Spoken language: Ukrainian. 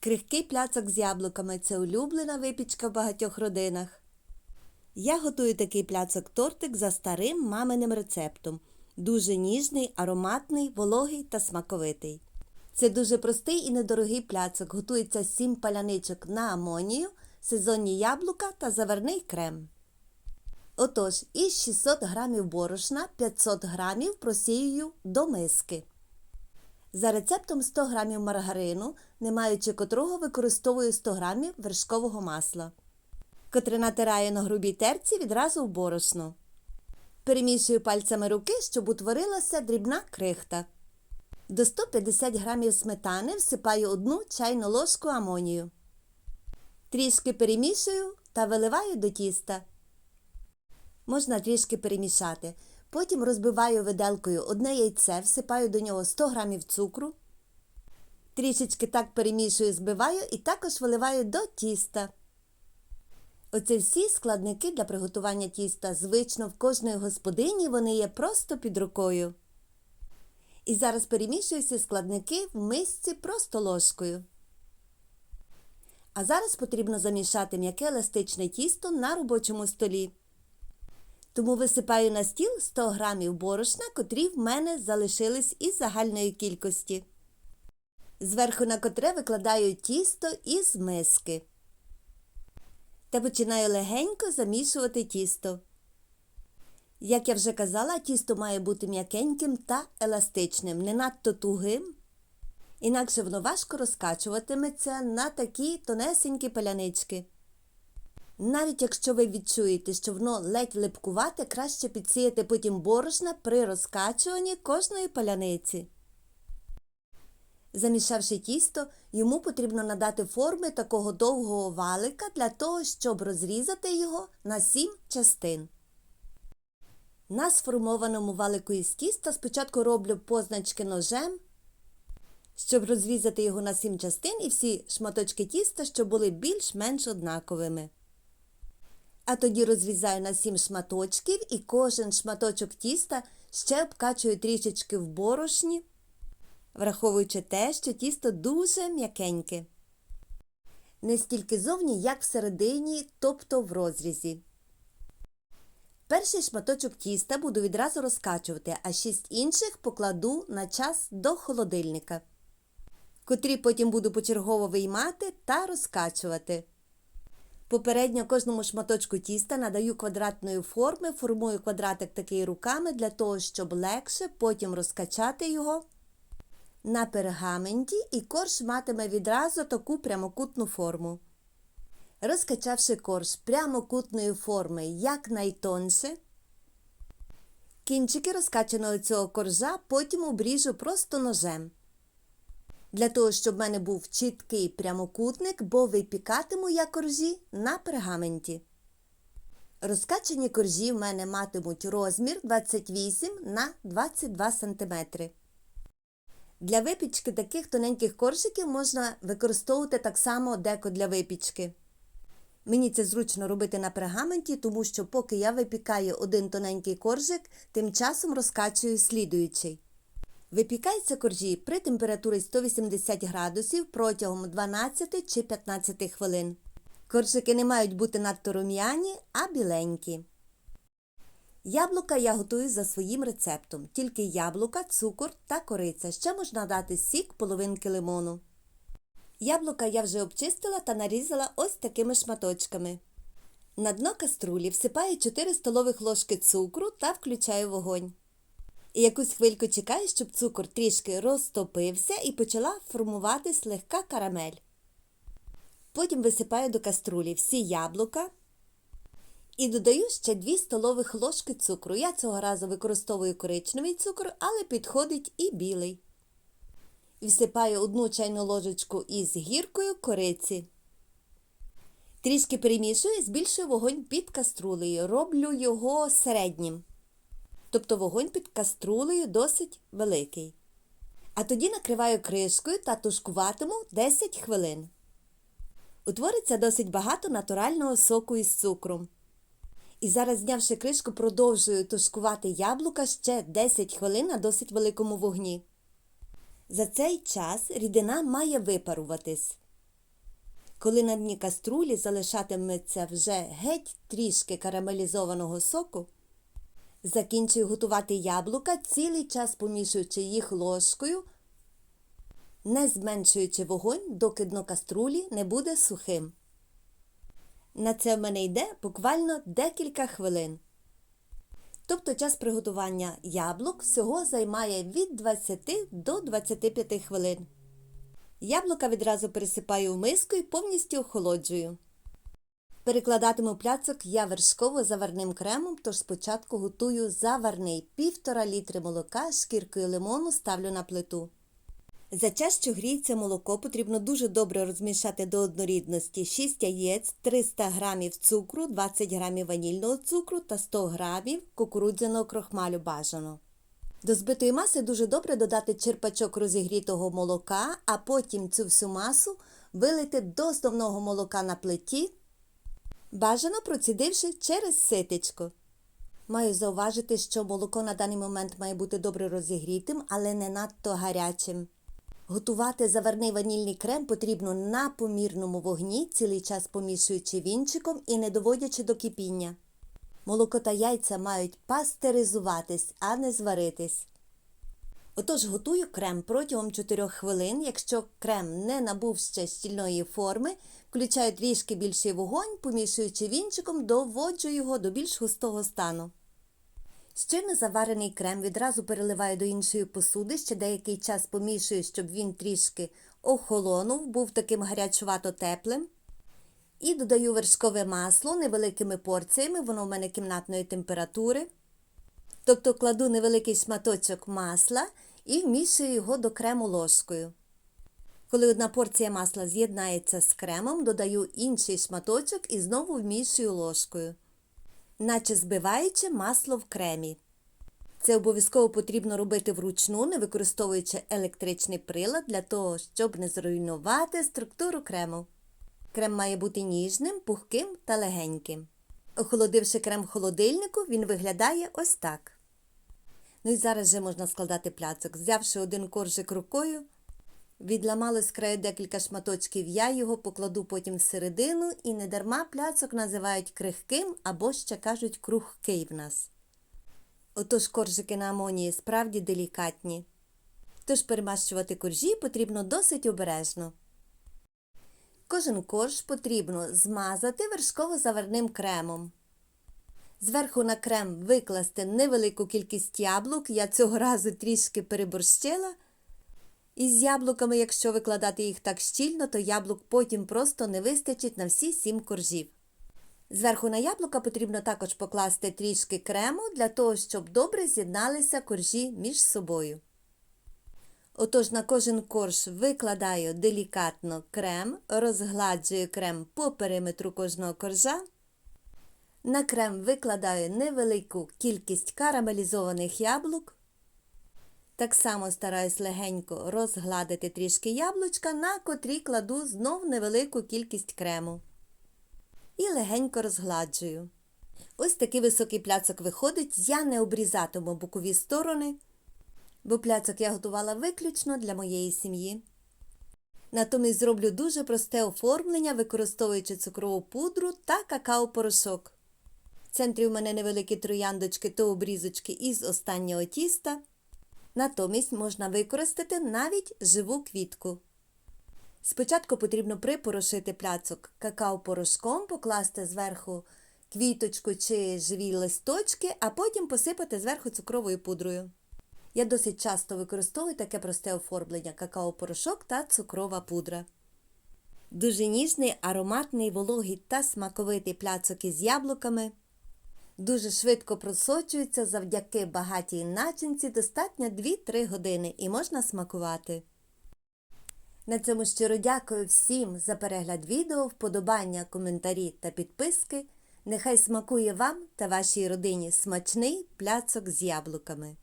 Крихкий пляцок з яблуками це улюблена випічка в багатьох родинах. Я готую такий пляцок-тортик за старим маминим рецептом. Дуже ніжний, ароматний, вологий та смаковитий. Це дуже простий і недорогий пляцок. Готується з 7 паляничок на амонію, сезонні яблука та заварний крем. Отож, із 600 грамів борошна 500 грамів просіюю до миски. За рецептом 100 грамів маргарину, не маючи котрого використовую 100 грамів вершкового масла, котре натираю на грубій терці відразу в борошно. Перемішую пальцями руки, щоб утворилася дрібна крихта. До 150 грамів сметани всипаю одну чайну ложку амонію. Трішки перемішую та виливаю до тіста. Можна трішки перемішати. Потім розбиваю виделкою одне яйце, всипаю до нього 100 грамів цукру. Трішечки так перемішую, збиваю і також виливаю до тіста. Оце всі складники для приготування тіста. Звично в кожної господині вони є просто під рукою. І зараз перемішую всі складники в мисці просто ложкою. А зараз потрібно замішати м'яке еластичне тісто на робочому столі. Тому висипаю на стіл 100 грамів борошна, котрі в мене залишились із загальної кількості. Зверху на котре викладаю тісто із миски. Та починаю легенько замішувати тісто. Як я вже казала, тісто має бути м'якеньким та еластичним, не надто тугим. Інакше воно важко розкачуватиметься на такі тонесенькі палянички. Навіть якщо ви відчуєте, що воно ледь липкувате, краще підсіяти потім борошна при розкачуванні кожної паляниці. Замішавши тісто, йому потрібно надати форми такого довгого валика для того, щоб розрізати його на 7 частин. На сформованому валику із тіста спочатку роблю позначки ножем, щоб розрізати його на 7 частин і всі шматочки тіста, щоб були більш-менш однаковими. А тоді розрізаю на 7 шматочків і кожен шматочок тіста ще обкачую трішечки в борошні, враховуючи те, що тісто дуже м'якеньке. Не стільки зовні, як всередині, тобто в розрізі. Перший шматочок тіста буду відразу розкачувати, а шість інших покладу на час до холодильника, котрі потім буду почергово виймати та розкачувати. Попередньо кожному шматочку тіста надаю квадратної форми, формую квадратик такий руками для того, щоб легше потім розкачати його на пергаменті і корж матиме відразу таку прямокутну форму. Розкачавши корж прямокутної форми якнайтонше, кінчики розкачаного цього коржа потім обріжу просто ножем. Для того, щоб в мене був чіткий прямокутник, бо випікатиму я коржі на пергаменті. Розкачані коржі в мене матимуть розмір 28 на 22 см. Для випічки таких тоненьких коржиків можна використовувати так само деко для випічки. Мені це зручно робити на пергаменті, тому що поки я випікаю один тоненький коржик, тим часом розкачую слідуючий. Випікаються коржі при температурі 180 градусів протягом 12 чи 15 хвилин. Коржики не мають бути надто рум'яні, а біленькі. Яблука я готую за своїм рецептом. Тільки яблука, цукор та кориця. Ще можна дати сік половинки лимону. Яблука я вже обчистила та нарізала ось такими шматочками. На дно каструлі всипаю 4 столових ложки цукру та включаю вогонь. І якусь хвильку чекаю, щоб цукор трішки розтопився і почала формуватись легка карамель. Потім висипаю до каструлі всі яблука і додаю ще 2 столових ложки цукру. Я цього разу використовую коричневий цукор, але підходить і білий. Всипаю одну чайну ложечку із гіркою кориці. Трішки перемішую, збільшую вогонь під каструлею. Роблю його середнім. Тобто вогонь під каструлею досить великий. А тоді накриваю кришкою та тушкуватиму 10 хвилин. Утвориться досить багато натурального соку із цукром. І зараз, знявши кришку, продовжую тушкувати яблука ще 10 хвилин на досить великому вогні. За цей час рідина має випаруватись. Коли на дні каструлі залишатиметься вже геть трішки карамелізованого соку, закінчую готувати яблука, цілий час помішуючи їх ложкою, не зменшуючи вогонь, доки дно каструлі не буде сухим. На це в мене йде буквально декілька хвилин. Тобто час приготування яблук всього займає від 20 до 25 хвилин. Яблука відразу пересипаю в миску і повністю охолоджую. Перекладатиму пляцок я вершково заварним кремом, тож спочатку готую заварний 1,5 літри молока з шкіркою лимону ставлю на плиту. За час, що гріється молоко, потрібно дуже добре розмішати до однорідності 6 яєць, 300 г цукру, 20 г ванільного цукру та 100 г кукурудзяного крохмалю бажано. До збитої маси дуже добре додати черпачок розігрітого молока, а потім цю всю масу вилити до основного молока на плиті, бажано процідивши через ситечко. Маю зауважити, що молоко на даний момент має бути добре розігрітим, але не надто гарячим. Готувати заварний ванільний крем потрібно на помірному вогні, цілий час помішуючи вінчиком і не доводячи до кипіння. Молоко та яйця мають пастеризуватись, а не зваритись. Отож готую крем протягом 4 хвилин. Якщо крем не набув ще щільної форми, включаю трішки більший вогонь, помішуючи вінчиком, доводжу його до більш густого стану. Щойно заварений крем відразу переливаю до іншої посуди, ще деякий час помішую, щоб він трішки охолонув, був таким гарячувато теплим. І додаю вершкове масло невеликими порціями, воно в мене кімнатної температури. Тобто кладу невеликий шматочок масла і вмішую його до крему ложкою. Коли одна порція масла з'єднається з кремом, додаю інший шматочок і знову вмішую ложкою, наче збиваючи масло в кремі. Це обов'язково потрібно робити вручну, не використовуючи електричний прилад для того, щоб не зруйнувати структуру крему. Крем має бути ніжним, пухким та легеньким. Охолодивши крем в холодильнику, він виглядає ось так. Ну і зараз вже можна складати пляцок. Взявши один коржик рукою, відламали з краю декілька шматочків, я його покладу потім всередину і недарма пляцок називають крихким або ще кажуть крухкий в нас. Отож коржики на амонії справді делікатні. Тож перемащувати коржі потрібно досить обережно. Кожен корж потрібно змазати вершково-заварним кремом. Зверху на крем викласти невелику кількість яблук, я цього разу трішки переборщила. І з яблуками, якщо викладати їх так щільно, то яблук потім просто не вистачить на всі сім коржів. Зверху на яблука потрібно також покласти трішки крему для того, щоб добре з'єдналися коржі між собою. Отож на кожен корж викладаю делікатно крем, розгладжую крем по периметру кожного коржа. На крем викладаю невелику кількість карамелізованих яблук. Так само стараюсь легенько розгладити трішки яблучка, на котрі кладу знов невелику кількість крему. І легенько розгладжую. Ось такий високий пляцок виходить, я не обрізатиму бокові сторони бо пляцок я готувала виключно для моєї сім'ї. Натомість зроблю дуже просте оформлення, використовуючи цукрову пудру та какао-порошок. Центрі у мене невеликі трояндочки та обрізочки із останнього тіста. Натомість можна використати навіть живу квітку. Спочатку потрібно припорошити пляцок какао-порошком, покласти зверху квіточку чи живі листочки, а потім посипати зверху цукровою пудрою. Я досить часто використовую таке просте оформлення какао-порошок та цукрова пудра. Дуже ніжний, ароматний, вологий та смаковитий пляцок із яблуками. Дуже швидко просочується завдяки багатій начинці достатньо 2-3 години і можна смакувати. На цьому щиро дякую всім за перегляд відео, вподобання, коментарі та підписки. Нехай смакує вам та вашій родині смачний пляцок з яблуками.